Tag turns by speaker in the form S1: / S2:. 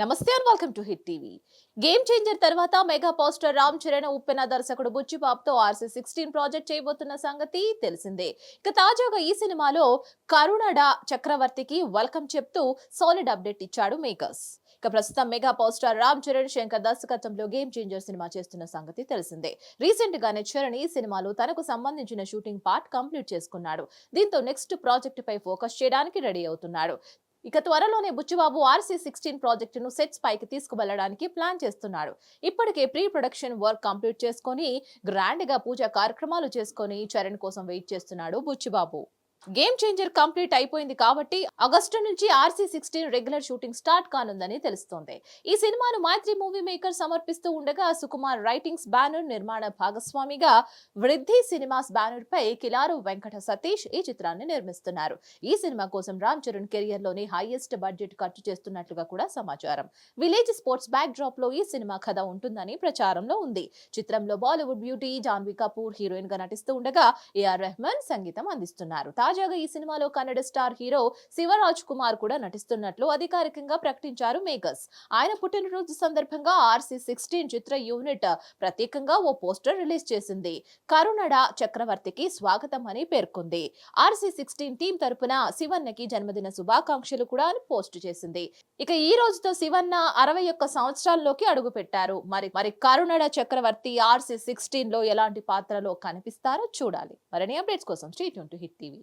S1: నమస్తే and welcome to hit TV. Game changer తర్వాత mega poster Ram Charan Uppena దర్శకుడు బుచ్చిబాబుతో ఆర్సీ సిక్స్టీన్ ప్రాజెక్ట్ చేయబోతున్న సంగతి తెలిసిందే. ఇక తాజాగా ఈ సినిమాలో కరుణడ చక్రవర్తికి వెల్కమ్ చెప్తూ సాలిడ్ అప్డేట్ ఇచ్చాడు మేకర్స్ ఇక ప్రస్తుతం mega power star Ram Charan Shankar దర్శకత్వంలో గేమ్ చేంజర్ సినిమా చేస్తున్న సంగతి తెలిసిందే. రీసెంట్ గానే చరణ్ ఈ సినిమాలో తనకు సంబంధించిన షూటింగ్ పార్ట్ కంప్లీట్ చేసుకున్నాడు. దీంతో నెక్స్ట్ ప్రాజెక్ట్ పై ఫోకస్ చేయడానికి రెడీ అవుతున్నాడు. ఇక త్వరలోనే బుచ్చిబాబు ఆర్సీ సిక్స్టీన్ ప్రాజెక్టును సెట్స్ పైకి తీసుకువెళ్ళడానికి ప్లాన్ చేస్తున్నాడు. ఇప్పటికే ప్రీ ప్రొడక్షన్ వర్క్ కంప్లీట్ చేసుకొని గ్రాండ్గా పూజా కార్యక్రమాలు చేసుకొని చరణ్ కోసం వెయిట్ చేస్తున్నాడు బుచ్చిబాబు. గేమ్ చేంజర్ కంప్లీట్ అయిపోయింది కాబట్టి ఆగస్టు నుంచి RC sixteen regular shooting start కానుందని తెలుస్తోంది. ఈ సినిమాను మైత్రి మూవీ మేకర్ సమర్పిస్తూ ఉండగా సుకుమార్ రైటింగ్స్ బ్యానర్ నిర్మాణ భాగస్వామిగా వృద్ధి సినిమాస్ బ్యానర్ పై కిలారు వెంకట సతీష్ ఈ చిత్రాన్ని నిర్మిస్తున్నారు. ఈ సినిమా కోసం రామ్ చరణ్ కెరియర్లోని హైయెస్ట్ బడ్జెట్ ఖర్చు చేస్తున్నట్లుగా కూడా సమాచారం. విలేజ్ స్పోర్ట్స్ బ్యాక్ డ్రాప్లో ఈ సినిమా కథ ఉంటుందని ప్రచారంలో ఉంది. చిత్రంలో బాలీవుడ్ బ్యూటీ జాన్వీ కపూర్ హీరోయిన్గా నటిస్తూ ఉండగా ఏఆర్ రెహమాన్ సంగీతం అందిస్తున్నారు. తాజాగా ఈ సినిమాలో కన్నడ స్టార్ హీరో శివరాజ్ కుమార్ కూడా నటిస్తున్నట్లు అధికారికంగా ప్రకటించారు మేకర్స్ ఆయన పుట్టినరోజు సందర్భంగా ఆర్సీ సిక్స్టీన్ చిత్ర యూనిట్ ప్రత్యేకంగా ఓ పోస్టర్ రిలీజ్ చేసింది. కరుణడ చక్రవర్తికి స్వాగతం అని పేర్కొంది. ఆర్సీ సిక్స్టీన్ టీం తరపున శివన్నకి జన్మదిన శుభాకాంక్షలు కూడా అని పోస్ట్ చేసింది. ఇక ఈ రోజుతో శివన్న అరవై ఒక్క సంవత్సరాల్లోకి అడుగు పెట్టారు మరి మరి కరుణడ చక్రవర్తి ఆర్సీ సిక్స్టీన్లో ఎలాంటి పాత్రలో కనిపిస్తారో చూడాలి. మరిన్ని అప్డేట్స్ కోసం stay to hit TV.